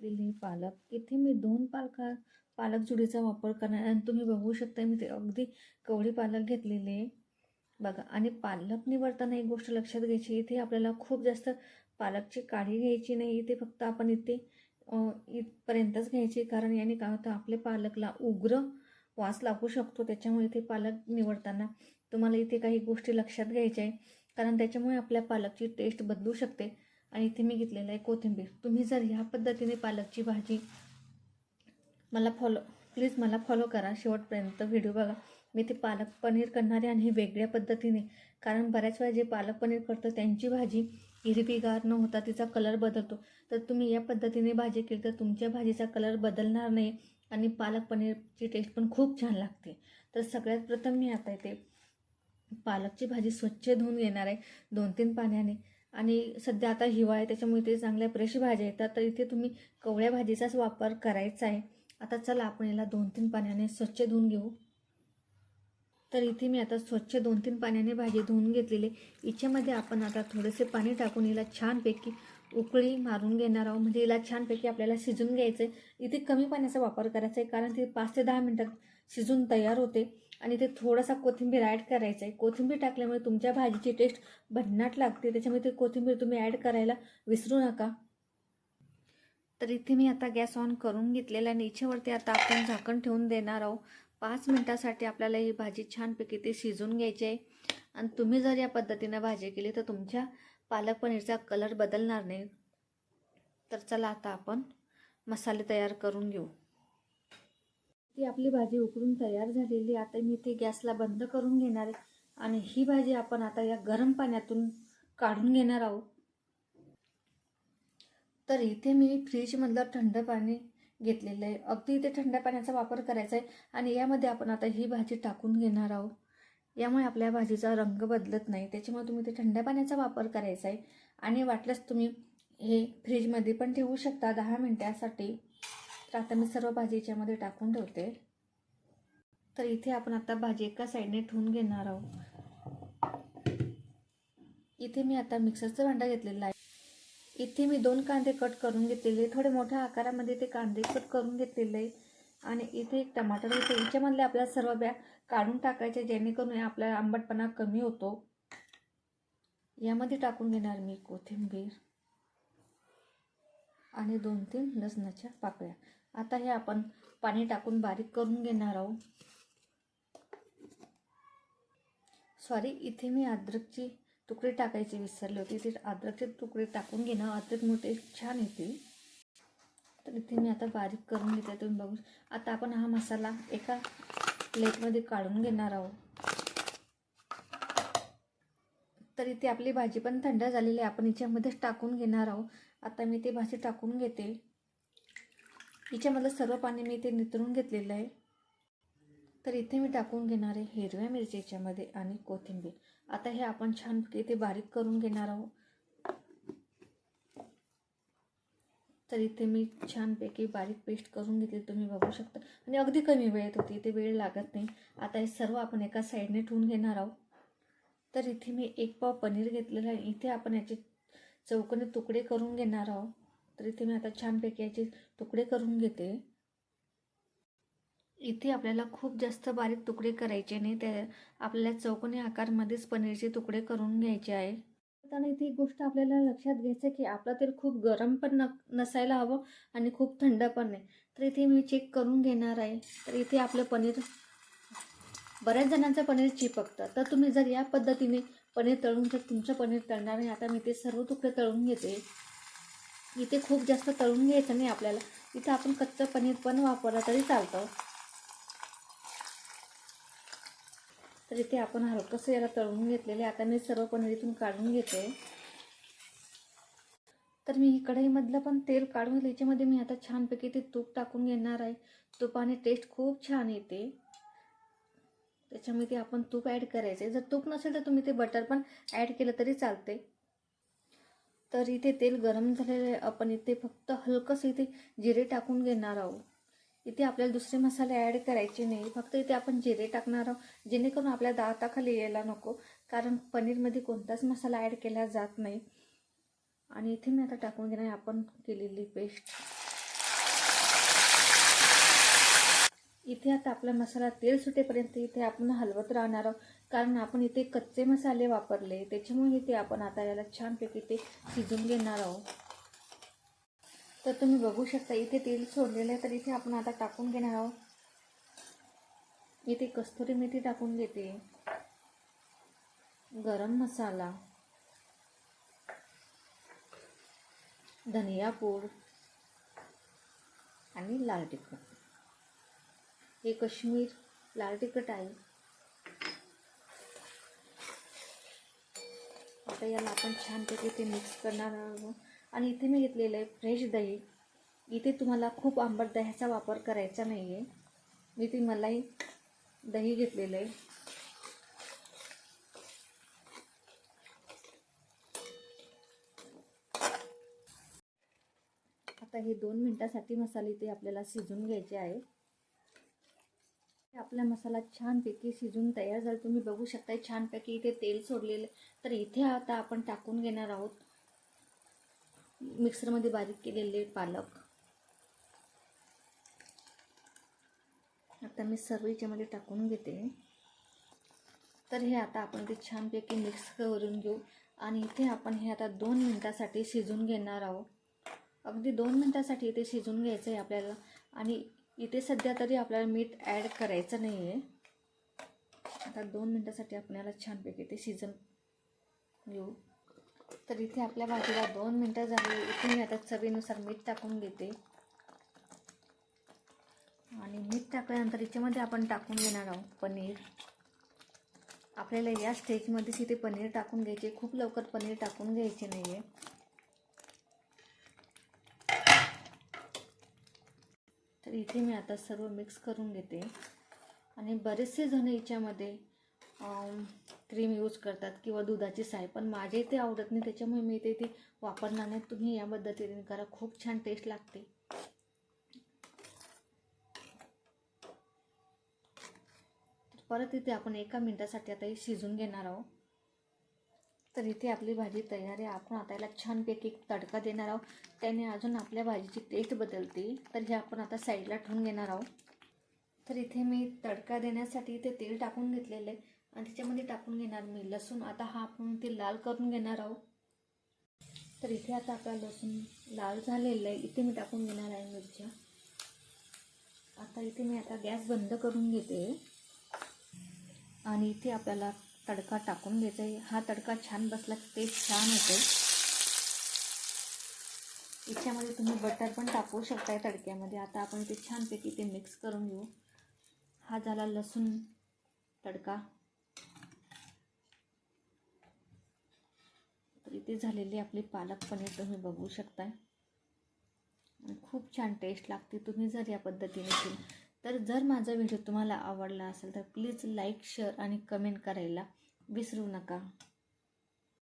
घेतलेली पालक. इथे मी दोन पालका पालक जुडीचा वापर करणार आणि तुम्ही बघू शकता मी ते अगदी कवळी पालक घेतलेले. आहे बघा आणि पालक निवडताना एक गोष्ट लक्षात घ्यायची इथे आपल्याला खूप जास्त पालकची काढी घ्यायची नाही इथे फक्त आपण इथे इथपर्यंतच घ्यायची. कारण याने काय होतं आपल्या पालकला उग्र वास लागू शकतो त्याच्यामुळे इथे पालक निवडताना तुम्हाला इथे काही गोष्टी लक्षात घ्यायच्या आहे कारण त्याच्यामुळे आपल्या पालकची टेस्ट बदलू शकते. आणि इथे मी घेतलेलं आहे कोथिंबीर. तुम्ही जर ह्या पद्धतीने पालकची भाजी मला फॉलो प्लीज मला फॉलो करा शेवटपर्यंत व्हिडिओ बघा. मी ते पालक पनीर करणारे आणि हे वेगळ्या पद्धतीने कारण बऱ्याच वेळा जे पालक पनीर करतो त्यांची भाजी हिरवीगार न होता तिचा कलर बदलतो. तर तुम्ही या पद्धतीने भाजी केली तर तुमच्या भाजीचा कलर बदलणार नाही आणि पालक पनीरची टेस्ट पण खूप छान लागते. तर सगळ्यात प्रथम मी आता इथे पालकची भाजी स्वच्छ धुवून घेणार आहे दोन तीन पाण्याने. आणि सध्या आता हिवाळा आहे त्याच्यामुळे ते चांगल्या फ्रेश भाज्या येतात. तर इथे तुम्ही कवळ्या भाजीचाच वापर करायचा आहे. आता चला आपण याला दोन तीन पाण्याने स्वच्छ धुवून घेऊ. तर इथे मी आता स्वच्छ दोन तीन पाण्याने भाजी धुवून घेतलेली इच्छेमध्ये आपण आता थोडेसे पाणी टाकून हिला छानपैकी उकळी मारून घेणार आहोत. म्हणजे हिला छानपैकी आपल्याला शिजून घ्यायचं आहे इथे कमी पाण्याचा वापर करायचा आहे कारण ती पाच ते दहा मिनटात शिजून तयार होते. आणि ते थोडासा कोथिंबीर ॲड करायचा आहे कोथिंबीर टाकल्यामुळे तुमच्या भाजीची टेस्ट भन्नाट लागते. त्याच्यामुळे ते कोथिंबीर तुम्ही ॲड करायला विसरू नका. तर इथे मी आता गॅस ऑन करून घेतलेला आणि इच्छेवरती आता आपण झाकण ठेवून देणार आहोत. पाच मिनटासाठी आपल्याला ही भाजी छानपैकी ती शिजून घ्यायची आहे आणि तुम्ही जर या पद्धतीनं भाजी केली तर तुमच्या पालक पनीरचा कलर बदलणार नाही. तर चला आता आपण मसाले तयार करून घेऊ. ती आपली भाजी उकळून तयार झालेली आता मी ते गॅसला बंद करून घेणार आहे. आणि ही भाजी आपण आता या गरम पाण्यातून काढून घेणार आहोत. तर इथे मी फ्रीजमधलं थंड पाणी घेतलेलं आहे. अगदी इथे थंड पाण्याचा वापर करायचा आहे. आणि यामध्ये आपण आता ही भाजी टाकून घेणार आहोत. यामुळे आपल्या भाजीचा रंग बदलत नाही. त्याच्यामुळे तुम्ही ते थंड पाण्याचा वापर करायचा आहे. आणि वाटल्यास तुम्ही हे फ्रीजमध्ये पण ठेवू शकता. दहा मिनटासाठी तर आता मी सर्व भाजी याच्यामध्ये टाकून ठेवते. तर इथे आपण आता भाजी एका साईडने ठेवून घेणार आहोत. इथे मी आता मिक्सरचं भांडा घेतलेलं आहे. इथे मी दोन कांदे कट करून घेतलेले थोडे मोठ्या आकारामध्ये ते कांदे कट करून घेतलेले आहे आणि इथे एक टमाटर घेते याच्यामधले आपल्या सर्व बॅ काढून टाकायचे जेणेकरून आपला आंबटपणा कमी होतो. यामध्ये टाकून घेणार मी कोथिंबीर आणि दोन तीन लसणाच्या पाकळ्या. आता हे आपण पाणी टाकून बारीक करून घेणार आहोत. सॉरी इथे मी अद्रकची तुकडे टाकायची विसरली होती. ते अद्रकचे तुकडे टाकून घेणं अद्रक मोठे छान येते. तर इथे मी आता बारीक करून घेते तुम्ही बघू. आता आपण हा मसाला एका प्लेटमध्ये काढून घेणार आहोत. तर इथे आपली भाजी पण थंड झालेली आहे. आपण हिच्यामध्येच टाकून घेणार आहोत. आता मी ते भाजी टाकून घेते. हिच्यामधलं सर्व पाणी मी ते नितरून घेतलेलं आहे. तर इथे मी टाकून घेणार आहे हिरव्या मिरची याच्यामध्ये आणि कोथिंबीर. आता हे आपण छानपैकी इथे बारीक करून घेणार आहोत. तर इथे मी छानपैकी बारीक पेस्ट करून घेतली. तुम्ही बघू शकता. आणि अगदी कमी वेळेत होती. इथे वेळ लागत नाही. आता हे सर्व आपण एका साईडने ठेवून घेणार आहोत. तर इथे मी एक पाव पनीर घेतलेलं आहे. इथे आपण याचे चौकोनी तुकडे करून घेणार आहोत. तर इथे मी आता छानपैकी याचे तुकडे करून घेते. इथे आपल्याला खूप जास्त बारीक तुकडे करायचे नाही. त्या आपल्याला चौकोनी आकारमध्येच पनीरचे तुकडे करून घ्यायचे आहे. आता इथे एक गोष्ट आपल्याला लक्षात घ्यायचं आहे की आपलं तेल खूप गरम पण न नसायला हवं आणि खूप थंड पण नाही. तर इथे मी चेक करून घेणार आहे. तर इथे आपलं पनीर बऱ्याच जणांचं पनीर चिपकतं. तर तुम्ही जर या पद्धतीने पनीर तळून तर तुमचं पनीर तळणार नाही आता मी ते सर्व तुकडे तळून घेते. इथे खूप जास्त तळून घ्यायचं नाही आपल्याला. इथं आपण कच्चं पनीर पण वापरलं तरी चालतं. तर इथे आपण हलकंसं याला तळून घेतलेले आता मी सर्व पनीर इथून काढून घेते. तर मी कढईमधलं पण तेल काढून घेतलं. याच्यामध्ये मी आता छानपैकी ते तूप टाकून घेणार आहे. तुपाने टेस्ट खूप छान येते. त्याच्यामध्ये आपण तूप ॲड करायचे जर तूप नसेल तर तुम्ही ते बटर पण ॲड केलं तरी चालते तर इथे तेल गरम झालेलं आहे. आपण इथे फक्त हलकंसं इथे जिरे टाकून घेणार आहोत. इथे आपल्याला दुसरे मसाले ॲड करायचे नाही. फक्त इथे आपण जिरे टाकणार आहोत. जेणेकरून आपल्या दाताखाली यायला नको. कारण पनीरमध्ये कोणताच मसाला ॲड केला जात नाही. आणि इथे मी आता टाकून घेणार आपण केलेली पेस्ट इथे आता आपला मसाला तेल सुटेपर्यंत इथे आपण हलवत राहणार आहोत. कारण आपण इथे कच्चे मसाले वापरले. त्याच्यामुळे इथे आपण आता याला छानपैकी ते शिजून घेणार आहोत. तर तुम्ही बघू शकता इथे तेल सोडलेलं आहे तर इथे आपण आता टाकून घेणार आहोत. इथे कस्तुरी मेथी टाकून घेते. गरम मसाला. धनिया पूड. आणि लाल तिखट. हे काश्मीर लाल तिखट आहे. आता याला आपण छानपैकी ते मिक्स करणार आहोत. आणि इथे मी घेतलेलं आहे फ्रेश दही. इथे तुम्हाला खूप आंबट दह्याचा वापर करायचा नाही आहे मी ती मलाही दही घेतलेलं आहे. आता हे दोन मिनटासाठी मसाले ते आपल्याला शिजून घ्यायचे आहे. आपला मसाला छानपैकी शिजून तयार झाला. तुम्ही बघू शकता छानपैकी इथे तेल सोडलेलं आहे. तर इथे आता आपण टाकून घेणार आहोत. मिक्सरमध्ये बारीक केलेले पालक. आता मी सर्व याच्यामध्ये टाकून घेते. तर हे आता आपण ते छानपैकी मिक्स करून घेऊ. आणि इथे आपण हे आता दोन मिनटासाठी शिजून घेणार आहोत. अगदी दोन मिनटासाठी इथे शिजून घ्यायचं आहे आपल्याला. आणि इथे सध्या तरी आपल्याला मीठ ॲड करायचं नाही आहे आता दोन मिनटासाठी आपल्याला छानपैकी ते शिजन घेऊ. तर इथे आपल्या भाजीला दोन मिनटं झाली. इथे मी आता चवीनुसार मीठ टाकून घेते. आणि मीठ टाकल्यानंतर याच्यामध्ये आपण टाकून घेणार आहोत पनीर. आपल्याला या स्टेजमध्येच इथे पनीर टाकून घ्यायचे. खूप लवकर पनीर टाकून घ्यायचे नाही आहे तर इथे मी आता सर्व मिक्स करून घेते. आणि बरेचसे जण याच्यामध्ये क्रीम यूज करतात किंवा दुधाची साय. पण माझ्या इथे आवडत नाही त्याच्यामुळे मी इथे ती वापरणार नाही. तुम्ही या पद्धतीने करा. खूप छान टेस्ट लागते. परत इथे आपण एका मिनटासाठी आता हे शिजून घेणार आहोत. तर इथे आपली भाजी तयार आहे. आपण आता याला छानपैकी तडका देणार आहोत. त्याने अजून आपल्या भाजीची टेस्ट बदलते. तर हे आपण आता साईडला ठेवून घेणार आहोत. तर इथे मी तडका देण्यासाठी इथे तेल टाकून घेतलेलं आहे. आणि त्याच्यामध्ये टाकून घेणार मी. लसूण आता हा आपण ते लाल करून घेणार आहोत. तर इथे आता आपला लसूण लाल झालेलं आहे. इथे मी टाकून घेणार आहे मिरच्या. आता इथे मी आता गॅस बंद करून घेते. आणि इथे आपल्याला तडका टाकून घ्यायचा आहे. हा तडका छान बसला की टेस्ट छान होते. याच्यामध्ये तुम्ही बटर पण टाकू शकताय तडक्यामध्ये. आता आपण ते छानपैकी ते मिक्स करून घेऊ. हा झाला लसूण तडका. ती झालेली आपली पालक पनीर तुम्ही बघू शकताय. खूप छान टेस्ट लागते तुम्ही जर या पद्धतीने केली. तर जर माझा व्हिडिओ तुम्हाला आवडला असेल तर प्लीज लाईक शेअर आणि कमेंट करायला विसरू नका.